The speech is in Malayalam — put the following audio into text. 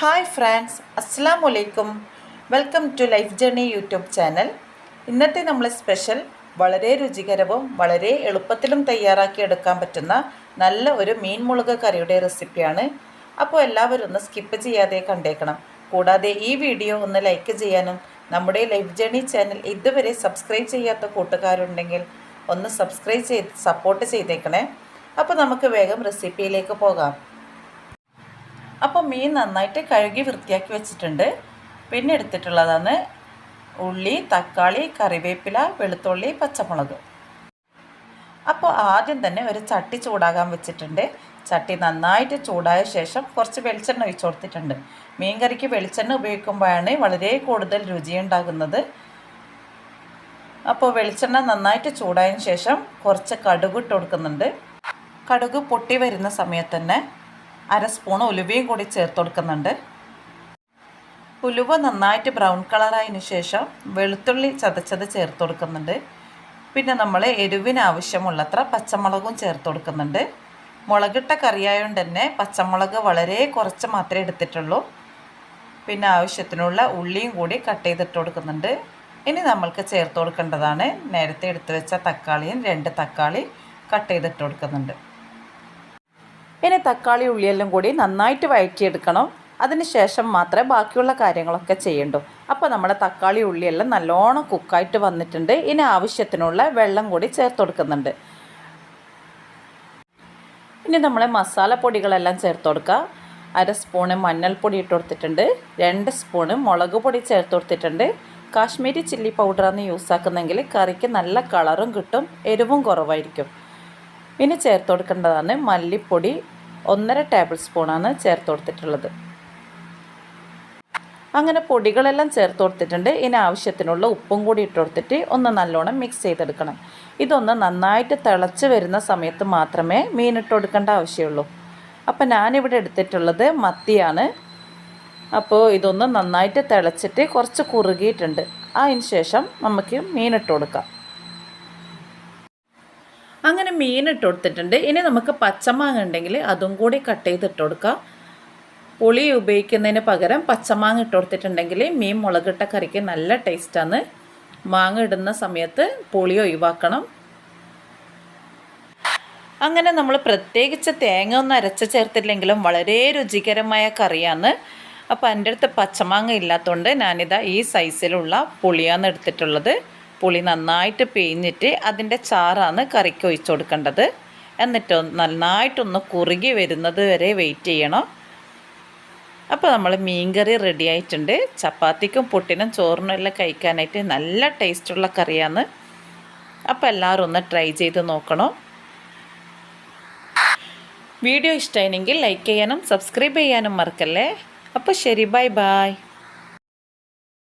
ഹായ് ഫ്രണ്ട്സ് അസ്സാം വലൈക്കും welcome to life journey YouTube channel ഇന്നത്തെ നമ്മൾ സ്പെഷ്യൽ വളരെ രുചികരവും വളരെ എളുപ്പത്തിലും തയ്യാറാക്കി എടുക്കാൻ പറ്റുന്ന നല്ല ഒരു മീൻ മുളക് കറിയുടെ റെസിപ്പിയാണ് അപ്പോൾ എല്ലാവരും ഒന്ന് സ്കിപ്പ് ചെയ്യാതെ കണ്ടേക്കണം. കൂടാതെ ഈ വീഡിയോ ഒന്ന് ലൈക്ക് ചെയ്യാനും നമ്മുടെ ലൈഫ് ജേണി ചാനൽ ഇതുവരെ സബ്സ്ക്രൈബ് ചെയ്യാത്ത കൂട്ടുകാരുണ്ടെങ്കിൽ ഒന്ന് സബ്സ്ക്രൈബ് ചെയ്ത് സപ്പോർട്ട് ചെയ്തേക്കണേ. അപ്പോൾ നമുക്ക് വേഗം റെസിപ്പിയിലേക്ക് പോകാം. അപ്പോൾ മീൻ നന്നായിട്ട് കഴുകി വൃത്തിയാക്കി വെച്ചിട്ടുണ്ട്. പിന്നെ എടുത്തിട്ടുള്ളതാണ് ഉള്ളി തക്കാളി കറിവേപ്പില വെളുത്തുള്ളി പച്ചമുളക്. അപ്പോൾ ആദ്യം തന്നെ ഒരു ചട്ടി ചൂടാകാൻ വെച്ചിട്ടുണ്ട്. ചട്ടി നന്നായിട്ട് ചൂടായ ശേഷം കുറച്ച് വെളിച്ചെണ്ണ ഒഴിച്ചു കൊടുത്തിട്ടുണ്ട്. മീൻ കറിക്ക് വെളിച്ചെണ്ണ ഉപയോഗിക്കുമ്പോഴാണ് വളരെ കൂടുതൽ രുചിയുണ്ടാകുന്നത് അപ്പോൾ വെളിച്ചെണ്ണ നന്നായിട്ട് ചൂടായതിന് ശേഷം കുറച്ച് കടുക് ഇട്ട് കൊടുക്കുന്നുണ്ട്. കടുക് പൊട്ടി വരുന്ന സമയത്ത് തന്നെ അര സ്പൂൺ ഉലുവയും കൂടി ചേർത്ത് കൊടുക്കുന്നുണ്ട്. ഉലുവ നന്നായിട്ട് ബ്രൗൺ കളറായതിന് ശേഷം വെളുത്തുള്ളി ചതച്ചത് ചേർത്ത് കൊടുക്കുന്നുണ്ട്. പിന്നെ നമ്മൾ എരിവിന് ആവശ്യമുള്ളത്ര പച്ചമുളകും ചേർത്ത് കൊടുക്കുന്നുണ്ട്. മുളകിട്ട കറിയായതുകൊണ്ട് തന്നെ പച്ചമുളക് വളരെ കുറച്ച് മാത്രമേ എടുത്തിട്ടുള്ളൂ. പിന്നെ ആവശ്യത്തിനുള്ള ഉള്ളിയും കൂടി കട്ട് ചെയ്തിട്ട് കൊടുക്കുന്നുണ്ട്. ഇനി നമ്മൾക്ക് ചേർത്ത് കൊടുക്കേണ്ടതാണ് നേരത്തെ എടുത്തു വെച്ച തക്കാളിയും രണ്ട് തക്കാളി കട്ട് ചെയ്തിട്ട് കൊടുക്കുന്നുണ്ട്. ഇനി തക്കാളി ഉള്ളിയെല്ലാം കൂടി നന്നായിട്ട് വഴറ്റിയെടുക്കണം. അതിന് ശേഷം മാത്രമേ ബാക്കിയുള്ള കാര്യങ്ങളൊക്കെ ചെയ്യണ്ടൂ. അപ്പോൾ നമ്മുടെ തക്കാളി ഉള്ളിയെല്ലാം നല്ലോണം കുക്കായിട്ട് വന്നിട്ടുണ്ട്. ഇനി ആവശ്യത്തിനുള്ള വെള്ളം കൂടി ചേർത്ത് കൊടുക്കുന്നുണ്ട്. ഇനി നമ്മൾ മസാലപ്പൊടികളെല്ലാം ചേർത്ത് കൊടുക്കുക. അര സ്പൂണ് മഞ്ഞൾപ്പൊടി ഇട്ട് കൊടുത്തിട്ടുണ്ട്. രണ്ട് സ്പൂണ് മുളക് പൊടി ചേർത്ത് കൊടുത്തിട്ടുണ്ട്. കാശ്മീരി ചില്ലി പൗഡറാണ് യൂസ് ആക്കുന്നതെങ്കിൽ കറിക്ക് നല്ല കളറും കിട്ടും എരിവും കുറവായിരിക്കും. ഇനി ചേർത്ത് കൊടുക്കേണ്ടതാണ് മല്ലിപ്പൊടി ഒന്നര ടേബിൾ സ്പൂണാണ് ചേർത്ത് കൊടുത്തിട്ടുള്ളത്. അങ്ങനെ പൊടികളെല്ലാം ചേർത്ത് കൊടുത്തിട്ടുണ്ട്. ഇനി ആവശ്യത്തിനുള്ള ഉപ്പും കൂടി ഇട്ട് കൊടുത്തിട്ട് ഒന്ന് നല്ലോണം മിക്സ് ചെയ്തെടുക്കണം. ഇതൊന്ന് നന്നായിട്ട് തിളച്ച് വരുന്ന സമയത്ത് മാത്രമേ മീൻ ഇട്ട് കൊടുക്കേണ്ട ആവശ്യമുള്ളൂ. അപ്പോൾ ഞാനിവിടെ എടുത്തിട്ടുള്ളത് മത്തിയാണ്. അപ്പോൾ ഇതൊന്ന് നന്നായിട്ട് തിളച്ചിട്ട് കുറച്ച് കുറുകിയിട്ടുണ്ട്. അതിന് ശേഷം നമുക്ക് മീൻ കൊടുക്കാം. അങ്ങനെ മീൻ ഇട്ട് കൊടുത്തിട്ടുണ്ട്. ഇനി നമുക്ക് പച്ചമാങ്ങ ഉണ്ടെങ്കിൽ അതും കൂടി കട്ട് ചെയ്ത് ഇട്ട് കൊടുക്കാം. പുളി ഉപയോഗിക്കുന്നതിന് പകരം പച്ചമാങ്ങ ഇട്ട് കൊടുത്തിട്ടുണ്ടെങ്കിൽ മീൻ മുളകിട്ട കറിക്ക് നല്ല ടേസ്റ്റാണ് മാങ്ങ ഇടുന്ന സമയത്ത് പുളി ഒഴിവാക്കണം. അങ്ങനെ നമ്മൾ പ്രത്യേകിച്ച് തേങ്ങ ഒന്നും അരച്ച് ചേർത്തില്ലെങ്കിലും വളരെ രുചികരമായ കറിയാണ്. അപ്പോൾ എന്റെ അടുത്ത് പച്ചമാങ്ങ ഇല്ലാത്തതുകൊണ്ട് ഞാനിതാ ഈ സൈസിലുള്ള പുളിയാണ് എടുത്തിട്ടുള്ളത്. പുളി നന്നായിട്ട് പിഴിഞ്ഞിട്ട് അതിന്റെ ചാറാണ് കറിക്ക് ഒഴിച്ചു കൊടുക്കേണ്ടത്. എന്നിട്ട് നന്നായിട്ടൊന്ന് കുറുകി വരുന്നത് വരെ വെയിറ്റ് ചെയ്യണം. അപ്പോൾ നമ്മൾ മീൻകറി റെഡി ആയിട്ടുണ്ട്. ചപ്പാത്തിക്കും പുട്ടിനും ചോറിനും എല്ലാം കഴിക്കാനായിട്ട് നല്ല ടേസ്റ്റുള്ള കറിയാണ്. അപ്പോൾ എല്ലാവരും ഒന്ന് ട്രൈ ചെയ്ത് നോക്കണം. വീഡിയോ ഇഷ്ടമായിരുന്നെങ്കിൽ ലൈക്ക് ചെയ്യാനും സബ്സ്ക്രൈബ് ചെയ്യാനും മറക്കല്ലേ? അപ്പോൾ ശരി ബൈ ബായ്